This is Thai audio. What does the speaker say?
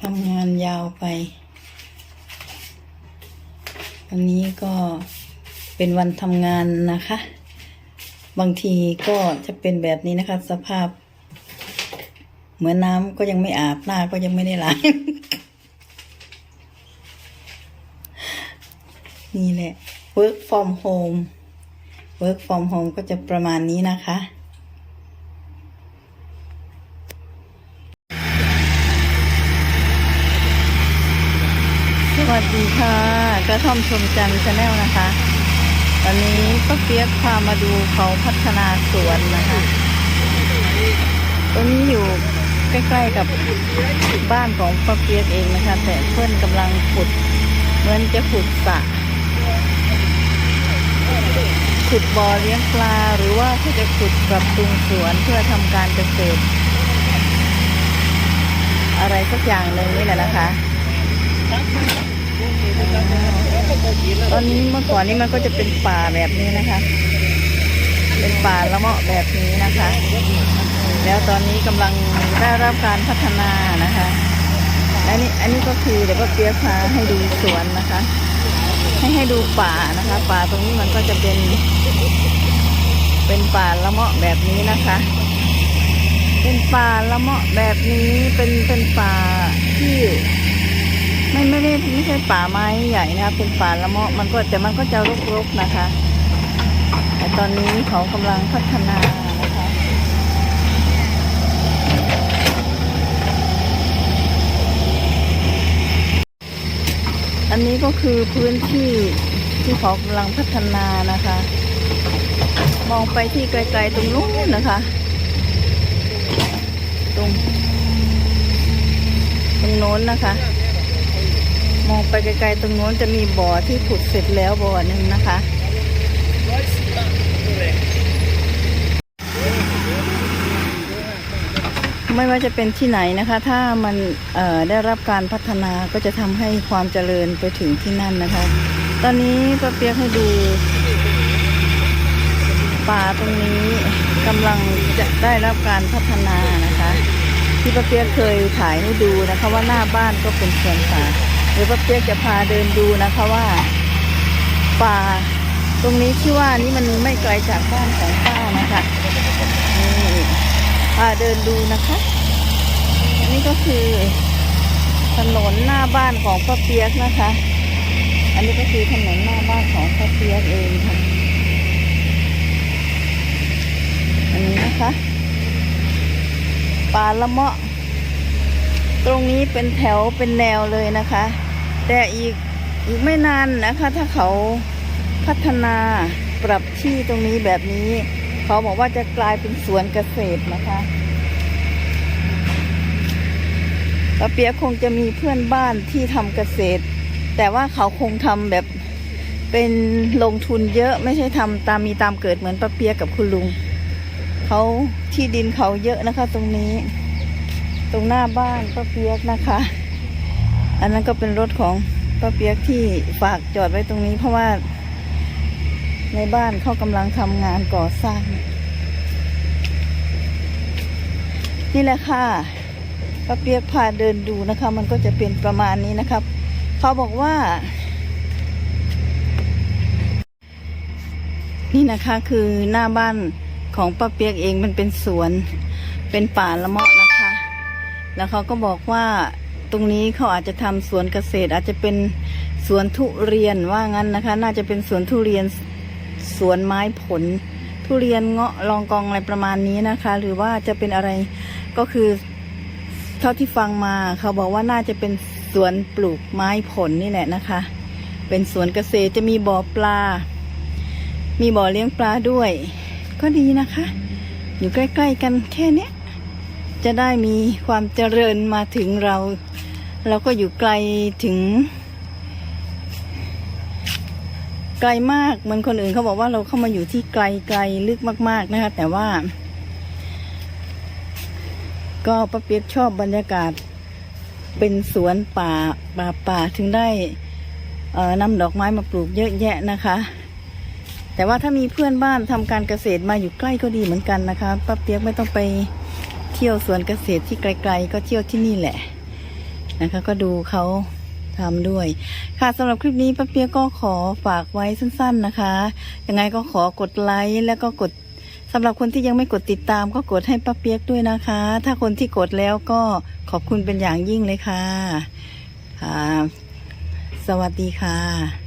ทำงานยาวไป วันนี้ก็เป็นวันทำงานนะคะ บางทีก็จะเป็นแบบนี้นะคะ สภาพ เหมือนน้ำก็ยังไม่อาบหน้าก็ยังไม่ได้ล้างนี่แหละ work from home work from home ก็จะประมาณนี้นะคะ สวัส ดีค่ะกระท่อมชมจันทร์ชาแนลนะคะ ตอนนี้ป้าเปียกพามาดูเขาพัฒนาสวนนะคะตรงนี้อยู่ใกล้ๆกับบ้านของป้าเปียกเองนะคะ แต่เพื่อนกำลังขุดเหมือนจะขุดสระขุดบ่อเลี้ยงปลาหรือว่าเขาจะขุดปรับปรุงสวนเพื่อทำการเกษตร อะไรสักอย่างหนึ่งนี่แหละนะคะ ตอนนี้เมื่อก่อนนี้มันก็จะเป็นป่าแบบนี้นะคะ เป็นป่าละเมาะแบบนี้นะคะ แล้วตอนนี้กำลังได้รับการพัฒนานะคะและนี่อันนี้ก็คือเดี๋ยวก็เปียกพาให้ดูสวนนะคะ ให้ให้ดูป่านะคะ ป่าตรงนี้มันก็จะเป็น เป็นป่าละเมาะแบบนี้นะคะ เป็นป่าละเมาะแบบนี้เป็นเป็นป่าที่ ไม่ไม่ได้ไม่ใช่ป่าไม้ใหญ่นะคะเป็นป่าละเมาะมันก็แต่มันก็จะรกๆนะคะ แต่ตอนนี้เขากำลังพัฒนานะคะอันนี้ก็คือพื้นที่ที่เขากำลังพัฒนานะคะ มองไปที่ไกลๆตรงนู้นนะคะ ตรง ตรงโน้นนะคะ มองไปไกลๆตรงโน้นจะมีบ่อที่ขุดเสร็จแล้วบ่อหนึ่งนะคะ ไม่ว่าจะเป็นที่ไหนนะคะ ถ้ามันได้รับการพัฒนาก็จะทำให้ความเจริญไปถึงที่นั่นนะคะ ตอนนี้ป้าเปียกให้ดูป่าตรงนี้กำลังจะได้รับการพัฒนานะคะ ที่ป้าเปียกเคยถ่ายให้ดูนะคะว่าหน้าบ้านก็เป็นสวนป่า ดี๋ยวป้าเปียกจะพาเดินดูนะคะว่า ป่าตรงนี้ที่ว่านี้มันไม่ไกลจากบ้านของป้านะคะนี่พาเดินดูนะคะนนี้ก็คือถนนหน้าบ้านของป้าเปียกนะคะ อันนี้ก็คือถนนหน้าบ้านของป้าเปียกเองค่ะ อันนี้นะคะป่าละเมาะ ตรงนี้เป็นแถวเป็นแนวเลยนะคะ แต่อีกอีกไม่นานนะคะ ถ้าเขาพัฒนาปรับที่ตรงนี้แบบนี้ เขาบอกว่าจะกลายเป็นสวนเกษตรนะคะป้าเปียคงจะมีเพื่อนบ้านที่ทำเกษตร แต่ว่าเขาคงทำแบบเป็นลงทุนเยอะไม่ใช่ทำตามมีตามเกิดเหมือนป้าเปียกกับคุณลุงเขาที่ดินเขาเยอะนะคะ ตรงนี้ ตรงหน้าบ้านป้าเปียกนะคะ อันนั้นก็เป็นรถของป้าเปียกที่ฝากจอดไว้ตรงนี้ เพราะว่า ในบ้านเขากำลังทำงานก่อสร้าง นี่แหละค่ะป้าเปียกพาเดินดูนะคะ มันก็จะเป็นประมาณนี้นะครับ เขาบอกว่า นี่นะคะคือหน้าบ้านของป้าเปียกเองมันเป็นสวน เป็นป่าละเมาะนะคะ แล้วเขาก็บอกว่า ตรงนี้เขาอาจจะทำสวนเกษตร อาจจะเป็นสวนทุเรียนว่างั้นนะคะ น่าจะเป็นสวนทุเรียนสวนไม้ผล ทุเรียนเงาะลองกองอะไรประมาณนี้นะคะ หรือว่าจะเป็นอะไรก็คือเท่าที่ฟังมาเขาบอกว่าน่าจะเป็นสวนปลูกไม้ผลนี่แหละนะคะ เป็นสวนเกษตรจะมีบ่อปลา มีบ่อเลี้ยงปลาด้วย ก็ดีนะคะ อยู่ใกล้ ๆ กันแค่นี้ จะได้มีความเจริญมาถึงเรา เราก็อยู่ไกลถึง ไกลมากเหมือนคนอื่นเขาบอกว่าเราเข้ามาอยู่ที่ไกลไกลลึกมาก ๆนะคะ แต่ว่า ก็ป้าเปียกชอบบรรยากาศ เป็นสวนป่าป่าป่าถึงได้เออนำดอกไม้มาปลูกเยอะแยะนะคะ แต่ว่าถ้ามีเพื่อนบ้านทำการเกษตรมาอยู่ใกล้ก็ดีเหมือนกันนะคะป้าเปียกไม่ต้องไป เที่ยวสวนเกษตรที่ไกล ๆ ก็เที่ยวที่นี่แหละนะคะ ก็ดูเขาทำด้วย ค่ะสำหรับคลิปนี้ป้าเปียกก็ขอฝากไว้สั้น ๆนะคะ ยังไงก็ขอกดไลค์แล้วก็กดสำหรับคนที่ยังไม่กดติดตามก็กดให้ป้าเปียกด้วยนะคะ ถ้าคนที่กดแล้วก็ขอบคุณเป็นอย่างยิ่งเลยค่ะ ค่ะ สวัสดีค่ะ